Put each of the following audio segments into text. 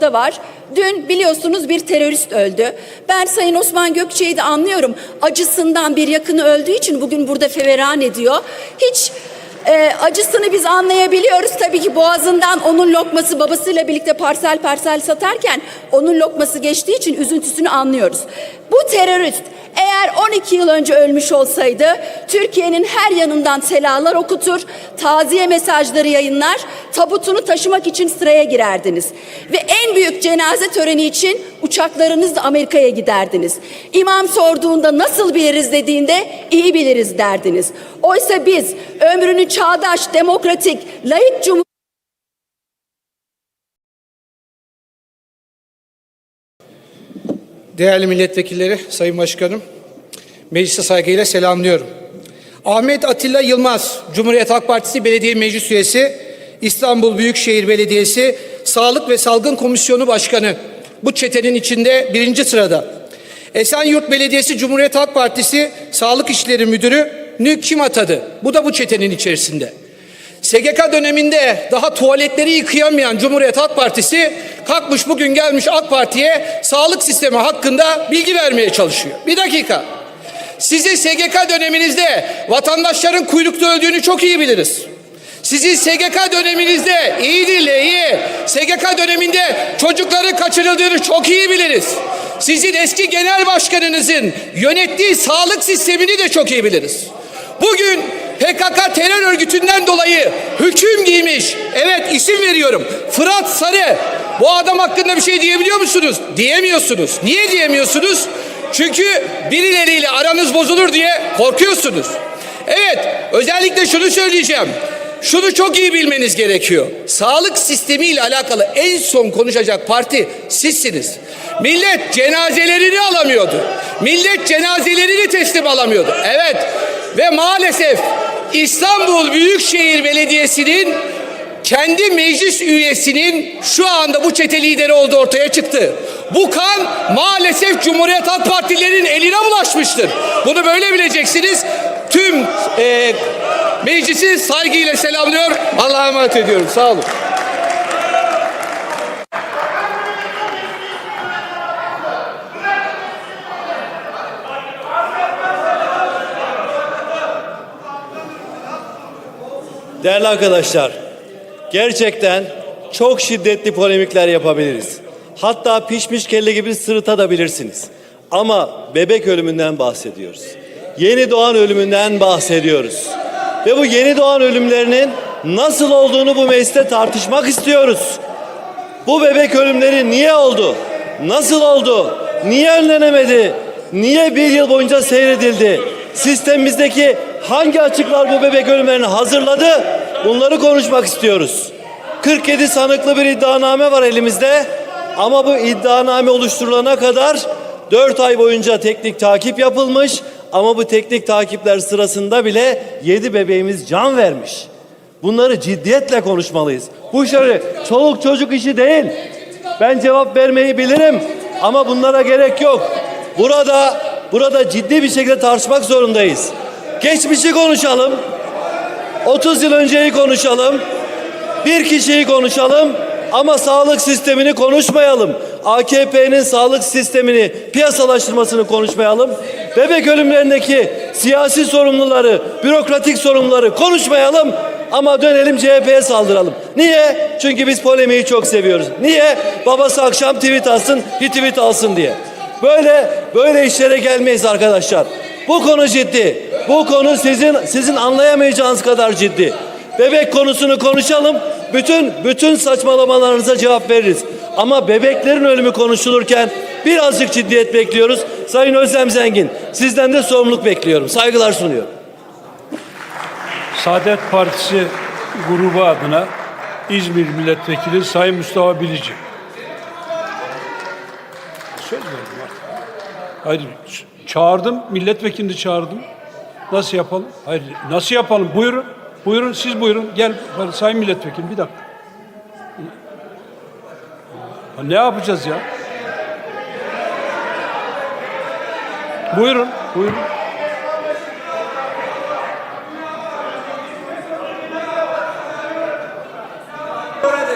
da var. Dün biliyorsunuz bir terörist öldü. Ben Sayın Osman Gökçe'yi de anlıyorum. Acısından bir yakını öldüğü için bugün burada feveran ediyor. Hiç e, acısını biz anlayabiliyoruz. Tabii ki boğazından onun lokması babasıyla birlikte parsel parsel satarken onun lokması geçtiği için üzüntüsünü anlıyoruz. Bu terörist eğer 12 yıl önce ölmüş olsaydı Türkiye'nin her yanından selalar okutur, taziye mesajları yayınlar, tabutunu taşımak için sıraya girerdiniz. Ve en büyük cenaze töreni için uçaklarınızla Amerika'ya giderdiniz. İmam sorduğunda nasıl biliriz dediğinde iyi biliriz derdiniz. Oysa biz ömrünü çağdaş, demokratik, layık cumhur Değerli milletvekilleri, Sayın Başkanım, meclise saygıyla selamlıyorum. Ahmet Atilla Yılmaz, Cumhuriyet Halk Partisi Belediye Meclis Üyesi, İstanbul Büyükşehir Belediyesi Sağlık ve Salgın Komisyonu Başkanı. Bu çetenin içinde birinci sırada. Esenyurt Belediyesi Cumhuriyet Halk Partisi Sağlık İşleri Müdürü Nü kim atadı? Bu da bu çetenin içerisinde. SGK döneminde daha tuvaletleri yıkayamayan Cumhuriyet Halk Partisi kalkmış bugün gelmiş AK Parti'ye sağlık sistemi hakkında bilgi vermeye çalışıyor. Bir dakika. Sizin SGK döneminizde vatandaşların kuyrukta öldüğünü çok iyi biliriz. Sizin SGK döneminizde iyi dinle iyi. SGK döneminde çocukların kaçırıldığını çok iyi biliriz. Sizin eski genel başkanınızın yönettiği sağlık sistemini de çok iyi biliriz. Bugün PKK terör örgütünden dolayı hüküm giymiş. Evet isim veriyorum. Fırat Sarı. Bu adam hakkında bir şey diyebiliyor musunuz? Diyemiyorsunuz. Niye diyemiyorsunuz? Çünkü birileriyle aranız bozulur diye korkuyorsunuz. Evet, özellikle şunu söyleyeceğim. Şunu çok iyi bilmeniz gerekiyor. Sağlık sistemi ile alakalı en son konuşacak parti sizsiniz. Millet cenazelerini alamıyordu. Millet cenazelerini teslim alamıyordu. Evet ve maalesef İstanbul Büyükşehir Belediyesi'nin kendi meclis üyesinin şu anda bu çete lideri olduğu ortaya çıktı. Bu kan maalesef Cumhuriyet Halk Partilerinin eline bulaşmıştır. Bunu böyle bileceksiniz. Tüm e, meclisi saygıyla selamlıyor. Allah'a emanet ediyorum. Sağ olun. Değerli arkadaşlar, gerçekten çok şiddetli polemikler yapabiliriz. Hatta pişmiş kelle gibi sırıtabilirsiniz. Ama bebek ölümünden bahsediyoruz. Yeni doğan ölümünden bahsediyoruz. Ve bu yeni doğan ölümlerinin nasıl olduğunu bu mecliste tartışmak istiyoruz. Bu bebek ölümleri niye oldu? Nasıl oldu? Niye önlenemedi? Niye bir yıl boyunca seyredildi? Sistemimizdeki hangi açıklar bu bebek ölümlerini hazırladı? Bunları konuşmak istiyoruz. 47 sanıklı bir iddianame var elimizde. Ama bu iddianame oluşturulana kadar 4 ay boyunca teknik takip yapılmış. Ama bu teknik takipler sırasında bile 7 bebeğimiz can vermiş. Bunları ciddiyetle konuşmalıyız. Bu işleri çoluk çocuk işi değil. Ben cevap vermeyi bilirim ama bunlara gerek yok. Burada burada ciddi bir şekilde tartışmak zorundayız. Geçmişi konuşalım. 30 yıl önceyi konuşalım. Bir kişiyi konuşalım ama sağlık sistemini konuşmayalım. AKP'nin sağlık sistemini piyasalaştırmasını konuşmayalım. Bebek ölümlerindeki siyasi sorumluları, bürokratik sorumluları konuşmayalım ama dönelim CHP'ye saldıralım. Niye? Çünkü biz polemiği çok seviyoruz. Niye? Babası akşam tweet alsın, bir tweet alsın diye. Böyle böyle işlere gelmeyiz arkadaşlar. Bu konu ciddi. Bu konu sizin sizin anlayamayacağınız kadar ciddi. Bebek konusunu konuşalım. Bütün bütün saçmalamalarınıza cevap veririz. Ama bebeklerin ölümü konuşulurken birazcık ciddiyet bekliyoruz. Sayın Özlem Zengin, sizden de sorumluluk bekliyorum. Saygılar sunuyorum. Saadet Partisi grubu adına İzmir Milletvekili Sayın Mustafa Bilici. Söz verdim artık. Hayır, çağırdım, milletvekilini çağırdım. Nasıl yapalım? Hayır, nasıl yapalım? Buyurun, Buyurun siz buyurun. Gel Sayın Milletvekili bir dakika. Ne yapacağız ya? Buyurun, buyurun.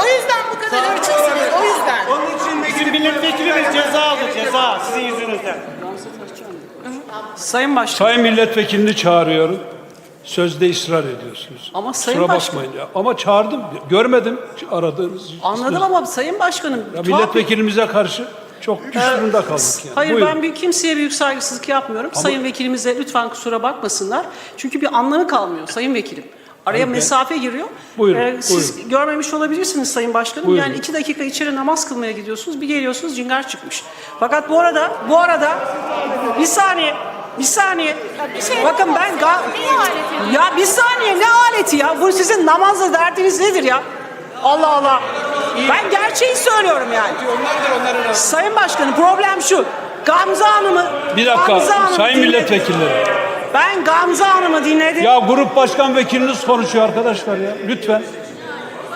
O yüzden bu kadar hırçınsınız, o yüzden. Onun için bizim milletvekilimiz ceza aldı, ceza sizin yüzünüzden. Sayın Başkan. Sayın Milletvekilini çağırıyorum. Sözde ısrar ediyorsunuz. Ama Sayın Kusura Başkan- bakmayın ya. Ama çağırdım. Görmedim aradığınız. Anladım ama Sayın Başkanım. Ya tuhaf- milletvekilimize karşı çok güç durumda kaldık yani. Hayır Buyurun. ben bir kimseye büyük saygısızlık yapmıyorum. Sayın vekilimize lütfen kusura bakmasınlar. Çünkü bir anlamı kalmıyor Sayın Vekilim. Araya Hayır, ben- mesafe giriyor. Buyurun, Ee, siz buyurun. görmemiş olabilirsiniz Sayın Başkanım. Buyurun. Yani iki dakika içeri namaz kılmaya gidiyorsunuz. Bir geliyorsunuz cingar çıkmış. Fakat bu arada bu arada bir saniye bir saniye. Bakın ben ga- ya bir saniye ne aleti ya? Bu sizin namazla derdiniz nedir ya? Allah Allah. Ben gerçeği söylüyorum yani. Sayın Başkanım problem şu. Gamze Hanım'ı Bir dakika Gamze Hanım'ı sayın dinledim. milletvekilleri. Ben Gamze Hanım'ı dinledim. Ya grup başkan vekiliniz konuşuyor arkadaşlar ya. Lütfen.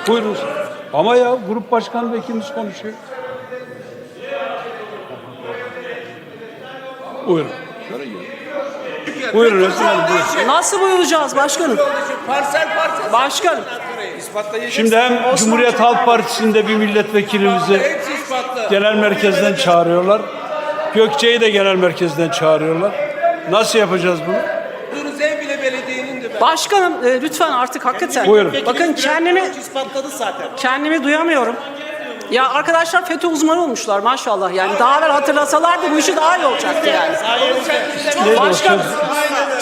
Buyurun. Ama ya grup başkan vekiliniz konuşuyor. Buyurun. Buyurun Hanım, buyurun. Nasıl buyuracağız başkanım? Başkanım. Şimdi hem Cumhuriyet Halk Partisi'nde bir milletvekilimizi genel merkezden çağırıyorlar. Gökçe'yi de genel merkezden çağırıyorlar. Nasıl yapacağız bunu? Başkanım e, lütfen artık hakikaten. Buyurun. Bakın kendimi ispatladı zaten. kendimi duyamıyorum. Ya arkadaşlar FETÖ uzmanı olmuşlar maşallah yani. Daha evvel hatırlasalardı bu işi daha iyi olacaktı yani. O Başkanım.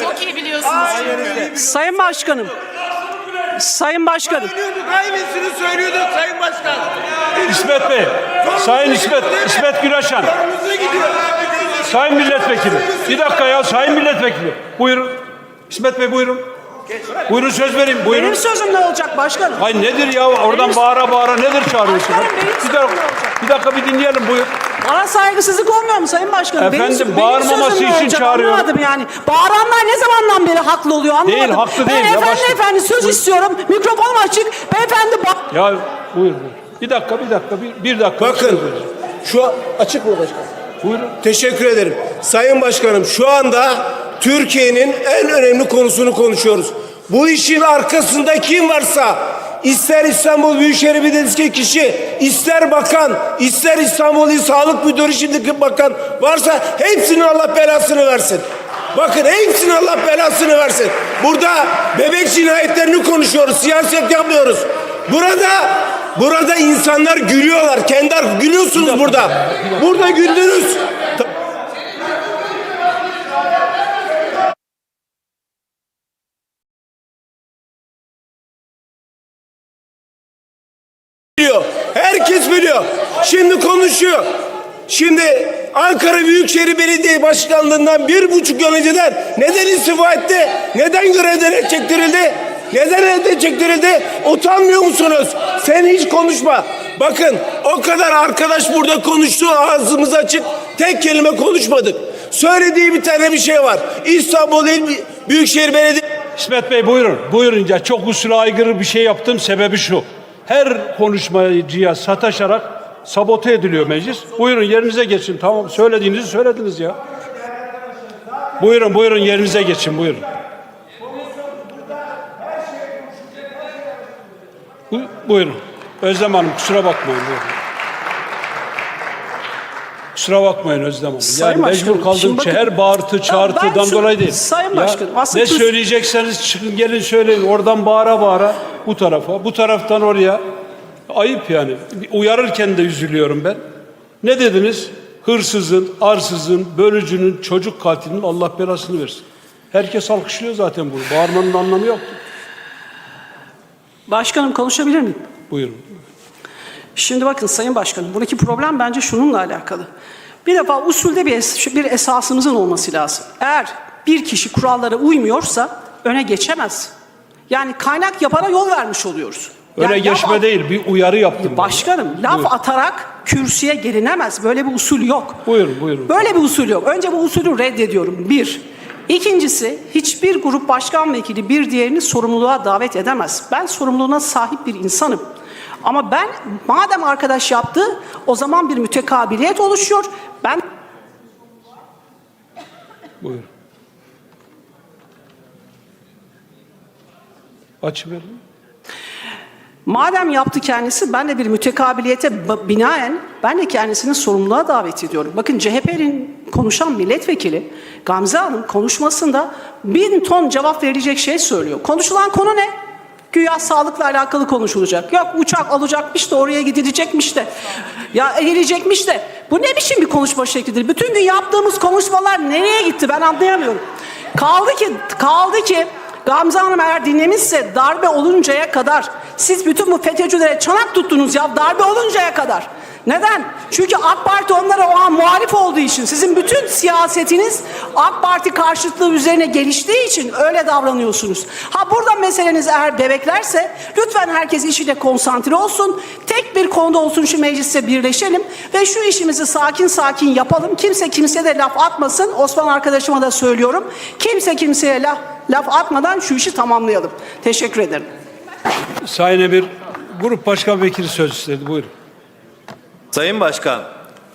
Çok iyi biliyorsunuz. Sayın Başkanım. Sayın Başkanım. Aynısını söylüyorduk Sayın Başkan. İsmet Bey, Sayın İsmet, İsmet Güneşan. Sayın Milletvekili. Bir dakika ya Sayın Milletvekili. Buyurun. İsmet Bey buyurun. Buyurun söz vereyim. Buyurun. Benim sözüm ne olacak başkanım? Hayır nedir ya oradan Benim- bağıra bağıra nedir çağırıyorsun? Başkanım, benim Bir dakika, ne olacak? bir dakika bir dinleyelim buyur. Bana saygısızlık olmuyor mu Sayın Başkanım? Efendim, benim, bağırmaması benim için çağırıyorum. Anlamadım yani. Bağıranlar ne zamandan beri haklı oluyor anlamadım. Değil, haklı değil, Ben efendi efendi söz istiyorum. Mikrofonum açık. Beyefendi ba- Ya buyur buyur. Bir dakika bir dakika bir, bir dakika. Bakın şu açık mı başkan? Buyurun. Teşekkür ederim. Sayın Başkanım şu anda Türkiye'nin en önemli konusunu konuşuyoruz. Bu işin arkasında kim varsa ister İstanbul Büyükşehir Belediyesi kişi, ister bakan, ister İstanbul İl Sağlık Müdürü şimdiki bakan varsa hepsinin Allah belasını versin. Bakın hepsinin Allah belasını versin. Burada bebek cinayetlerini konuşuyoruz, siyaset yapmıyoruz. Burada burada insanlar gülüyorlar. Kendi gülüyorsunuz burada. Burada güldünüz. Ta- biliyor. Herkes biliyor. Şimdi konuşuyor. Şimdi Ankara Büyükşehir Belediye Başkanlığından bir buçuk yıl önceden neden istifa etti? Neden görevden çektirildi? Neden elde çektirildi? Utanmıyor musunuz? Sen hiç konuşma. Bakın o kadar arkadaş burada konuştu ağzımız açık. Tek kelime konuşmadık. Söylediği bir tane bir şey var. İstanbul İl Büyükşehir Belediye İsmet Bey buyurun. Buyurun ya çok usule aykırı bir şey yaptım sebebi şu. Her konuşmacıya sataşarak sabote ediliyor meclis. Buyurun yerinize geçin. Tamam söylediğinizi söylediniz ya. Buyurun buyurun yerinize geçin buyurun. Bu- Buyurun. Özlem Hanım kusura bakmayın. Buyurun. Kusura bakmayın Özlem Hanım. Sayın yani mecbur Başkanım, kaldığım şimdi şey bakın- her bağırtı çağırtıdan dolayı değil. Sayın Ya Başkanım, aslında ne söyleyecekseniz çıkın gelin söyleyin. Oradan bağıra bağıra bu tarafa, bu taraftan oraya. Ayıp yani. Uyarırken de üzülüyorum ben. Ne dediniz? Hırsızın, arsızın, bölücünün, çocuk katilinin Allah belasını versin. Herkes alkışlıyor zaten bunu. Bağırmanın anlamı yok. Başkanım konuşabilir miyim? Buyurun. Şimdi bakın Sayın Başkanım, buradaki problem bence şununla alakalı. Bir defa usulde bir, es- bir esasımızın olması lazım. Eğer bir kişi kurallara uymuyorsa öne geçemez. Yani kaynak yapana yol vermiş oluyoruz. Öyle Yani geçme değil, bir uyarı yaptım. Başkanım laf Buyurun. atarak kürsüye gelinemez. Böyle bir usul yok. Buyurun, buyurun. Böyle bir usul yok. Önce bu usulü reddediyorum. Bir. İkincisi hiçbir grup başkan vekili bir diğerini sorumluluğa davet edemez. Ben sorumluluğuna sahip bir insanım. Ama ben madem arkadaş yaptı o zaman bir mütekabiliyet oluşuyor. Ben Buyurun. Açıverin. Madem yaptı kendisi ben de bir mütekabiliyete binaen ben de kendisini sorumluluğa davet ediyorum. Bakın CHP'nin konuşan milletvekili Gamze Hanım konuşmasında bin ton cevap verilecek şey söylüyor. Konuşulan konu ne? Güya sağlıkla alakalı konuşulacak. Yok uçak alacakmış da oraya gidilecekmiş de. Ya gelecekmiş de. Bu ne biçim bir konuşma şeklidir? Bütün gün yaptığımız konuşmalar nereye gitti ben anlayamıyorum. Kaldı ki kaldı ki Gamze Hanım eğer dinlemişse darbe oluncaya kadar siz bütün bu FETÖ'cülere çanak tuttunuz ya darbe oluncaya kadar. Neden? Çünkü AK Parti onlara o an muhalif olduğu için sizin bütün siyasetiniz AK Parti karşıtlığı üzerine geliştiği için öyle davranıyorsunuz. Ha burada meseleniz eğer bebeklerse lütfen herkes işine konsantre olsun. Tek bir konuda olsun şu mecliste birleşelim ve şu işimizi sakin sakin yapalım. Kimse kimseye de laf atmasın. Osman arkadaşıma da söylüyorum. Kimse kimseye laf, laf atmadan şu işi tamamlayalım. Teşekkür ederim. Sayın Emir, Grup Başkan Vekili söz istedi. Buyurun. Sayın Başkan,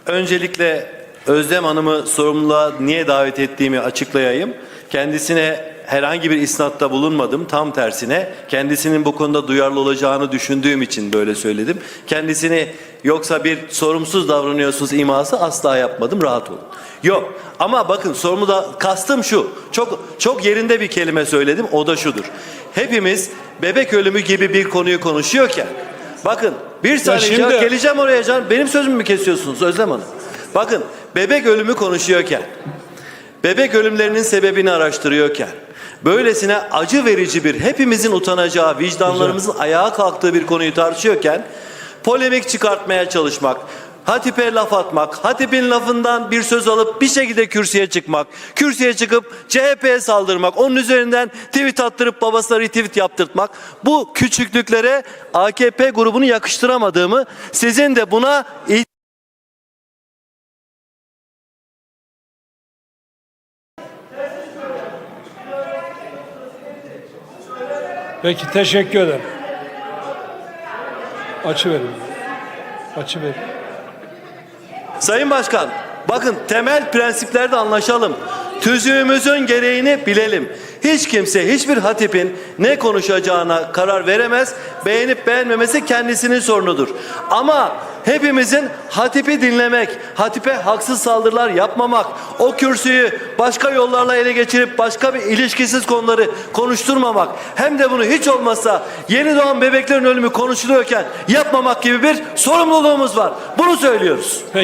öncelikle Özlem Hanım'ı sorumluluğa niye davet ettiğimi açıklayayım. Kendisine herhangi bir isnatta bulunmadım. Tam tersine kendisinin bu konuda duyarlı olacağını düşündüğüm için böyle söyledim. Kendisini yoksa bir sorumsuz davranıyorsunuz iması asla yapmadım. Rahat olun. Yok ama bakın sorumu da kastım şu. Çok çok yerinde bir kelime söyledim. O da şudur. Hepimiz bebek ölümü gibi bir konuyu konuşuyorken bakın bir saniye şimdi- ya, geleceğim oraya can. Benim sözümü mü kesiyorsunuz Özlem Hanım? Bakın bebek ölümü konuşuyorken, bebek ölümlerinin sebebini araştırıyorken, böylesine acı verici bir hepimizin utanacağı, vicdanlarımızın ayağa kalktığı bir konuyu tartışıyorken, polemik çıkartmaya çalışmak, Hatip'e laf atmak, Hatip'in lafından bir söz alıp bir şekilde kürsüye çıkmak, kürsüye çıkıp CHP'ye saldırmak, onun üzerinden tweet attırıp babasına retweet yaptırtmak, bu küçüklüklere AKP grubunu yakıştıramadığımı, sizin de buna Peki teşekkür ederim. Açı verin. Açı verin. Sayın Başkan, bakın temel prensiplerde anlaşalım. Tüzüğümüzün gereğini bilelim. Hiç kimse, hiçbir hatipin ne konuşacağına karar veremez. Beğenip beğenmemesi kendisinin sorunudur. Ama hepimizin hatipi dinlemek, hatipe haksız saldırılar yapmamak, o kürsüyü başka yollarla ele geçirip başka bir ilişkisiz konuları konuşturmamak, hem de bunu hiç olmazsa yeni doğan bebeklerin ölümü konuşuluyorken yapmamak gibi bir sorumluluğumuz var. Bunu söylüyoruz. Peki.